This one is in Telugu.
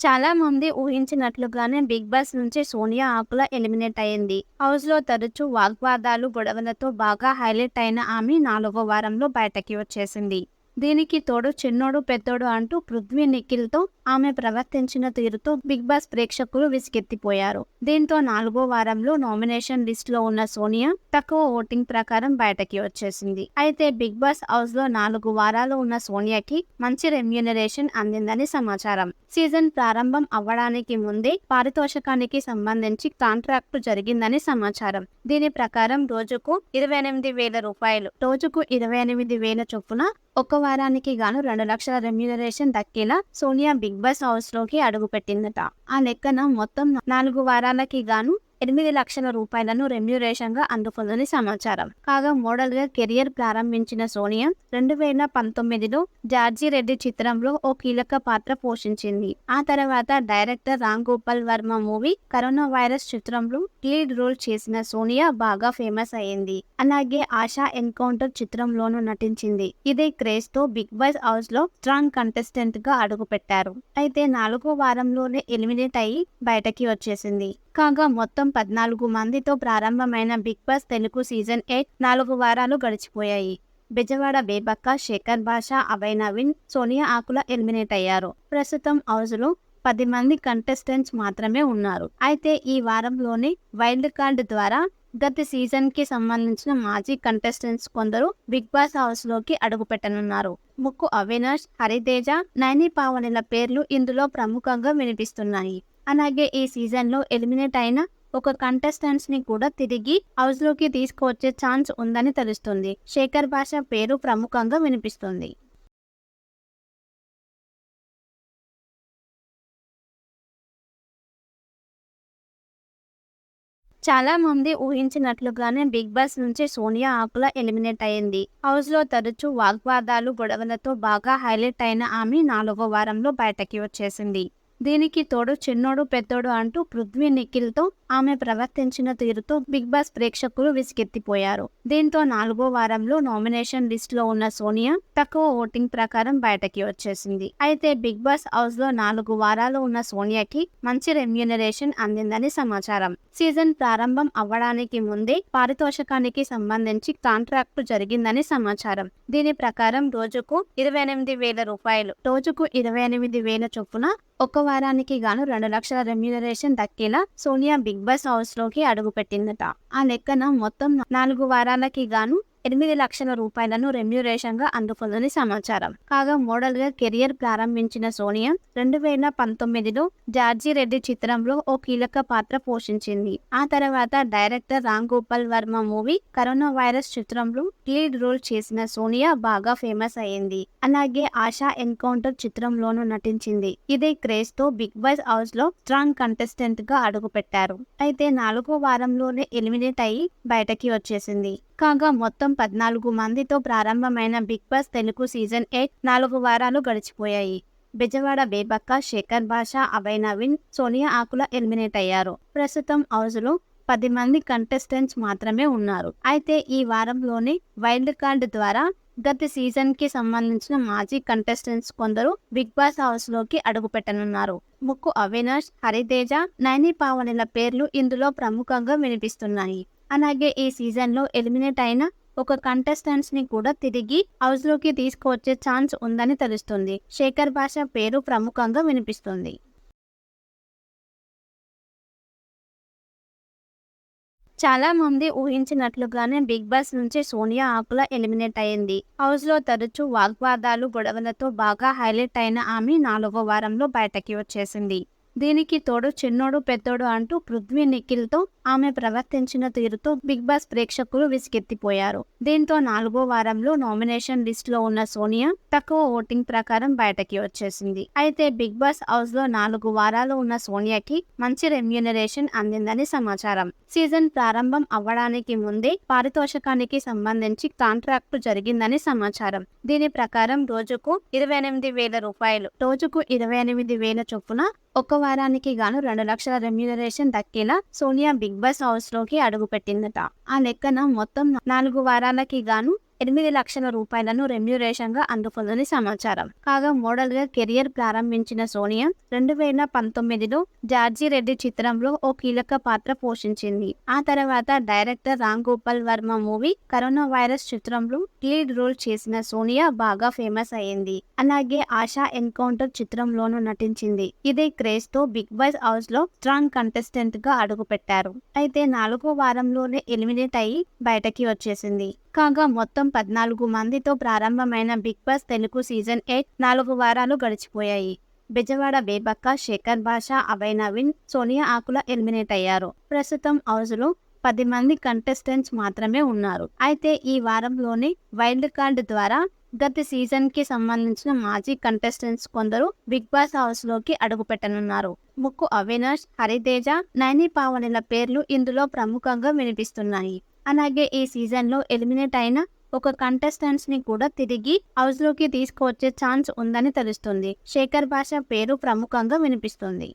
చాలా మంది ఊహించినట్లుగానే బిగ్ బాస్ నుంచి సోనియా ఆకుల ఎలిమినేట్ అయింది హౌస్లో తరచూ వాగ్వాదాలు గొడవలతో బాగా హైలైట్ అయిన ఆమె నాలుగో వారంలో బయటకి వచ్చేసింది. దీనికి తోడు చిన్నోడు పెద్దోడు అంటూ పృథ్వీ నిఖిల్తో ఆమె ప్రవర్తించిన తీరుతో బిగ్ బాస్ ప్రేక్షకులు విసిగెత్తిపోయారు. దీంతో నాలుగో వారంలో నామినేషన్ లిస్ట్లో ఉన్న సోనియా తక్కువ ఓటింగ్ ప్రకారం బయటకి వచ్చేసింది. అయితే బిగ్ బాస్ హౌస్లో నాలుగు వారాలు ఉన్న సోనియాకి మంచి రెమ్యూనరేషన్ అందిందని సమాచారం. సీజన్ ప్రారంభం అవ్వడానికి ముందే పారితోషికానికి సంబంధించి కాంట్రాక్ట్ జరిగిందని సమాచారం. దీని ప్రకారం రోజుకు ఇరవై ఎనిమిది వేల రూపాయలు రోజుకు ఇరవై ఎనిమిది వేల చొప్పున ఒక వారానికి గాను రెండు లక్షల రెమ్యూనరేషన్ దక్కేలా సోనియా బిగ్ బాస్ హౌస్లోకి అడుగుపెట్టిందట. ఆ లెక్కన మొత్తం నాలుగు వారాలకి గాను ఎనిమిది లక్షల రూపాయలను రెమ్యూరేషన్గా అందుకుందని సమాచారం. కాగా మోడల్గా కెరియర్ ప్రారంభించిన సోనియా రెండు వేల పంతొమ్మిదిలో జార్జి రెడ్డి చిత్రంలో ఓ కీలక పాత్ర పోషించింది. ఆ తర్వాత director Ram Gopal Varma movie corona virus చిత్రంలో లీడ్ రోల్ చేసిన సోనియా బాగా ఫేమస్ అయింది. అలాగే ఆశా ఎన్కౌంటర్ చిత్రంలోనూ నటించింది. ఇదే క్రేజ్తో బిగ్ బాస్ హౌస్లో స్ట్రాంగ్ కంటెస్టెంట్గా అడుగు పెట్టారు అయితే నాలుగో వారంలోనే ఎలిమినేట్ అయ్యి బయటకి వచ్చేసింది. కాగా మొత్తం పద్నాలుగు మందితో ప్రారంభమైన Bigg Boss Telugu season eight నాలుగు వారాలు గడిచిపోయాయి. బెజవాడ బేబక్క శేఖర్ భాష అభయ్ నవీన్ సోనియా ఆకుల ఎలిమినేట్ అయ్యారు. ప్రస్తుతం హౌస్లో పది మంది కంటెస్టెంట్స్ మాత్రమే ఉన్నారు. అయితే ఈ వారంలోనే వైల్డ్ కార్డ్ ద్వారా గత సీజన్కి సంబంధించిన మాజీ కంటెస్టెంట్స్ కొందరు బిగ్ బాస్ హౌస్లోకి అడుగు పెట్టనున్నారు. ముక్కు అవినాష్ హరితేజ నైని పావనిల పేర్లు ఇందులో ప్రముఖంగా వినిపిస్తున్నాయి. అలాగే ఈ సీజన్లో ఎలిమినేట్ అయిన ఒక కంటెస్టెంట్స్ని కూడా తిరిగి హౌస్లోకి తీసుకువచ్చే ఛాన్స్ ఉందని తెలుస్తుంది. శేఖర్ భాష పేరు ప్రముఖంగా వినిపిస్తుంది. చాలా మంది ఊహించినట్లుగానే బిగ్ బాస్ నుంచి సోనియా ఆకుల ఎలిమినేట్ అయింది. హౌస్లో తరచూ వాగ్వాదాలు గొడవలతో బాగా హైలైట్ అయిన ఆమె నాలుగో వారంలో బయటకి వచ్చేసింది. దీనికి తోడు చిన్నోడు పెద్దోడు అంటూ పృథ్వీ నిఖిల్తో ఆమె ప్రవర్తించిన తీరుతో బిగ్ బాస్ ప్రేక్షకులు విసిగెత్తిపోయారు. దీంతో నాలుగో వారంలో నామినేషన్ లిస్ట్లో ఉన్న సోనియా తక్కువ ఓటింగ్ ప్రకారం బయటకి వచ్చేసింది. అయితే బిగ్ బాస్ హౌస్లో నాలుగు వారాలు ఉన్న సోనియాకి మంచి రెమ్యూనరేషన్ అందిందని సమాచారం. సీజన్ ప్రారంభం అవ్వడానికి ముందే పారితోషికానికి సంబంధించి కాంట్రాక్ట్ జరిగిందని సమాచారం. దీని ప్రకారం రోజుకు ఇరవై ఎనిమిది వేల రూపాయలు రోజుకు ఇరవై ఎనిమిది వేల చొప్పున ఒక వారానికి గాను రెండు లక్షల రెమ్యూనరేషన్ దక్కేలా సోనియా బిగ్ బాస్ హౌస్లోకి అడుగుపెట్టిందట. ఆ లెక్కన మొత్తం నాలుగు వారాలకి గాను ఎనిమిది లక్షల రూపాయలను రెమ్యూరేషన్గా అందుకుందని సమాచారం. కాగా మోడల్గా కెరియర్ ప్రారంభించిన సోనియా రెండు వేల పంతొమ్మిదిలో జార్జి రెడ్డి చిత్రంలో ఓ కీలక పాత్ర పోషించింది. ఆ తర్వాత director Ram Gopal Varma movie corona virus చిత్రంలో లీడ్ రోల్ చేసిన సోనియా బాగా ఫేమస్ అయింది. అలాగే ఆశా ఎన్కౌంటర్ చిత్రంలోనూ నటించింది. ఇదే క్రేజ్తో బిగ్ బాస్ హౌస్లో స్ట్రాంగ్ కంటెస్టెంట్గా అడుగు పెట్టారు అయితే నాలుగో వారంలోనే ఎలిమినేట్ అయ్యి బయటకి వచ్చేసింది. కాగా మొత్తం పద్నాలుగు మందితో ప్రారంభమైన Bigg Boss Telugu season eight నాలుగు వారాలు గడిచిపోయాయి. బెజవాడ బేబక్క శేఖర్ భాష అభయ్ నవీన్ సోనియా ఆకుల ఎలిమినేట్ అయ్యారు. ప్రస్తుతం హౌస్లో పది మంది కంటెస్టెంట్స్ మాత్రమే ఉన్నారు. అయితే ఈ వారంలోనే వైల్డ్ కార్డ్ ద్వారా గత సీజన్కి సంబంధించిన మాజీ కంటెస్టెంట్స్ కొందరు బిగ్ బాస్ హౌస్లోకి ముక్కు అవినాష్ హరితేజ నైని పావనిల పేర్లు ఇందులో ప్రముఖంగా వినిపిస్తున్నాయి. అలాగే ఈ సీజన్లో ఎలిమినేట్ అయిన ఒక కంటెస్టెంట్స్ని కూడా తిరిగి హౌస్లోకి తీసుకువచ్చే ఛాన్స్ ఉందని తెలుస్తుంది. శేఖర్ భాష పేరు ప్రముఖంగా వినిపిస్తుంది. చాలా మంది ఊహించినట్లుగానే బిగ్ బాస్ నుంచి సోనియా ఆకుల ఎలిమినేట్ అయింది హౌస్లో తరచూ వాగ్వాదాలు గొడవలతో బాగా హైలైట్ అయిన ఆమె నాలుగో వారంలో బయటకి వచ్చేసింది. దీనికి తోడు చిన్నోడు పెద్దోడు అంటూ పృథ్వీ నిఖిల్తో ఆమె ప్రవర్తించిన తీరుతో బిగ్ బాస్ ప్రేక్షకులు విసిగెత్తిపోయారు. దీంతో నాలుగో వారంలో నామినేషన్ లిస్ట్లో ఉన్న సోనియా తక్కువ ఓటింగ్ ప్రకారం బయటకి వచ్చేసింది. అయితే బిగ్ బాస్ హౌస్లో నాలుగు వారాలు ఉన్న సోనియాకి మంచి రెమ్యూనరేషన్ అందిందని సమాచారం. సీజన్ ప్రారంభం అవ్వడానికి ముందే పారితోషికానికి సంబంధించి కాంట్రాక్ట్ జరిగిందని సమాచారం. దీని ప్రకారం రోజుకు ఇరవై ఎనిమిది వేల రూపాయలు రోజుకు ఇరవై ఎనిమిది వేల చొప్పున ఒక వారానికి గాను రెండు లక్షల రెమ్యూనరేషన్ దక్కేలా సోనియా బిగ్ బాస్ హౌస్లోకి అడుగు పెట్టిందట ఆ లెక్కన మొత్తం నాలుగు వారాలకి గాను ఎనిమిది లక్షల రూపాయలను రెమ్యూరేషన్గా అందుకుందని సమాచారం. కాగా మోడల్గా కెరియర్ ప్రారంభించిన సోనియా రెండు వేల పంతొమ్మిదిలో జార్జి రెడ్డి చిత్రంలో ఓ కీలక పాత్ర పోషించింది. ఆ తర్వాత director Ram Gopal Varma movie Corona Virus చిత్రంలో లీడ్ రోల్ చేసిన సోనియా బాగా ఫేమస్ అయింది. అలాగే ఆశా ఎన్కౌంటర్ చిత్రంలోనూ నటించింది. ఇదే క్రేజ్తో బిగ్ బాస్ హౌస్లో స్ట్రాంగ్ కంటెస్టెంట్గా అడుగు పెట్టారు అయితే నాలుగో వారంలోనే ఎలిమినేట్ అయ్యి బయటకి వచ్చేసింది. కాగా మొత్తం పద్నాలుగు మందితో ప్రారంభమైన Bigg Boss Telugu season eight నాలుగు వారాలు గడిచిపోయాయి. బెజవాడ బేబక్క శేఖర్ భాష అభయ్ నవీన్ సోనియా ఆకుల ఎలిమినేట్ అయ్యారు. ప్రస్తుతం హౌస్లో పది మంది కంటెస్టెంట్స్ మాత్రమే ఉన్నారు. అయితే ఈ వారంలోనే వైల్డ్ కార్డ్ ద్వారా గత సీజన్కి సంబంధించిన మాజీ కంటెస్టెంట్స్ కొందరు బిగ్ బాస్ హౌస్లోకి అడుగు పెట్టనున్నారు ముక్కు అవినాష్ హరితేజ నైని పావనిల పేర్లు ఇందులో ప్రముఖంగా వినిపిస్తున్నాయి. అలాగే ఈ సీజన్లో ఎలిమినేట్ అయిన ఒక కంటెస్టెంట్స్ని కూడా తిరిగి హౌస్లోకి తీసుకువచ్చే ఛాన్స్ ఉందని తెలుస్తుంది. శేఖర్ భాష పేరు ప్రముఖంగా వినిపిస్తుంది.